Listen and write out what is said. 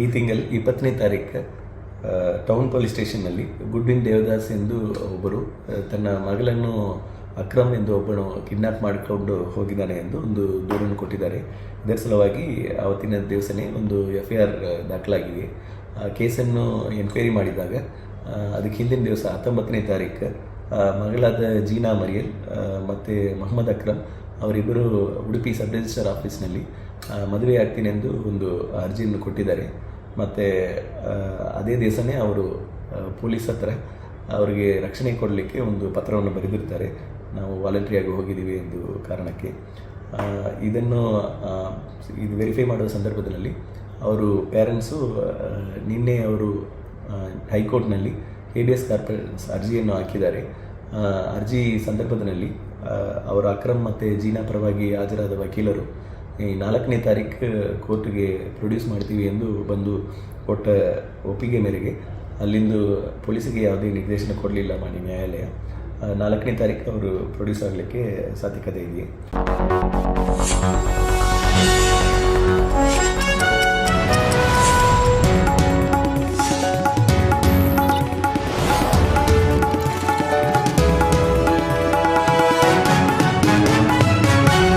ಈ ತಿಂಗಳು ಇಪ್ಪತ್ತನೇ ತಾರೀಕು ಟೌನ್ ಪೊಲೀಸ್ ಸ್ಟೇಷನ್ನಲ್ಲಿ ಗುಡ್ವಿನ್ ದೇವದಾಸ್ ಎಂದು ಒಬ್ಬರು ತನ್ನ ಮಗಳನ್ನು ಅಕ್ರಮ್ ಎಂದು ಒಬ್ಬನು ಕಿಡ್ನಾಪ್ ಮಾಡಿಕೊಂಡು ಹೋಗಿದ್ದಾನೆ ಎಂದು ಒಂದು ದೂರನ್ನು ಕೊಟ್ಟಿದ್ದಾರೆ. ಇದರ ಸಲುವಾಗಿ ಆವತ್ತಿನ ದಿವಸನೇ ಒಂದು ಎಫ್ ಐ ಆರ್ ದಾಖಲಾಗಿದೆ. ಆ ಕೇಸನ್ನು ಎನ್ಕ್ವೈರಿ ಮಾಡಿದಾಗ ಅದಕ್ಕೆ ಹಿಂದಿನ ದಿವಸ ಹತ್ತೊಂಬತ್ತನೇ ತಾರೀಕು ಮಗಳಾದ ಜೀನಾ ಮರಿಯಲ್ ಮತ್ತು ಮೊಹಮ್ಮದ್ ಅಕ್ರಮ್ ಅವರಿಬ್ಬರು ಉಡುಪಿ ಸಬ್ ರಿಜಿಸ್ಟರ್ ಆಫೀಸ್ನಲ್ಲಿ ಮದುವೆ ಆಗ್ತೀನಿ ಎಂದು ಒಂದು ಅರ್ಜಿಯನ್ನು ಕೊಟ್ಟಿದ್ದಾರೆ. ಮತ್ತು ಅದೇ ದಿವಸನೇ ಅವರು ಪೊಲೀಸ್ ಹತ್ರ ಅವರಿಗೆ ರಕ್ಷಣೆ ಕೊಡಲಿಕ್ಕೆ ಒಂದು ಪತ್ರವನ್ನು ಬರೆದಿರ್ತಾರೆ. ನಾವು ವಾಲಂಟ್ರಿಯಾಗಿ ಹೋಗಿದ್ದೀವಿ ಎಂದು ಕಾರಣಕ್ಕೆ. ಇದನ್ನು ಇದು ವೆರಿಫೈ ಮಾಡುವ ಸಂದರ್ಭದಲ್ಲಿ ಅವರು ಪೇರೆಂಟ್ಸು ನಿನ್ನೆ ಅವರು ಹೈಕೋರ್ಟ್ನಲ್ಲಿ ಎ ಡಿ ಎಸ್ ಕಾರ್ಪೊರೇಷನ್ಸ್ ಅರ್ಜಿಯನ್ನು ಹಾಕಿದ್ದಾರೆ. ಅರ್ಜಿ ಸಂದರ್ಭದಲ್ಲಿ ಅವರು ಅಕ್ರಮ್ ಮತ್ತು ಜೀನಾ ಪರವಾಗಿ ಹಾಜರಾದ ವಕೀಲರು ಈ ನಾಲ್ಕನೇ ತಾರೀಕು ಕೋರ್ಟ್ಗೆ ಪ್ರೊಡ್ಯೂಸ್ ಮಾಡ್ತೀವಿ ಎಂದು ಬಂದು ಕೊಟ್ಟ ಒಪ್ಪಿಗೆ ಮೇರೆಗೆ ಅಲ್ಲಿಂದು ಪೊಲೀಸಿಗೆ ಯಾವುದೇ ನಿರ್ದೇಶನ ಕೊಡಲಿಲ್ಲ ಮಾಡಿ ನ್ಯಾಯಾಲಯ. ನಾಲ್ಕನೇ ತಾರೀಕು ಅವರು ಪ್ರೊಡ್ಯೂಸ್ ಆಗಲಿಕ್ಕೆ ಸಾಧ್ಯತೆ ಇದೆಯೇ?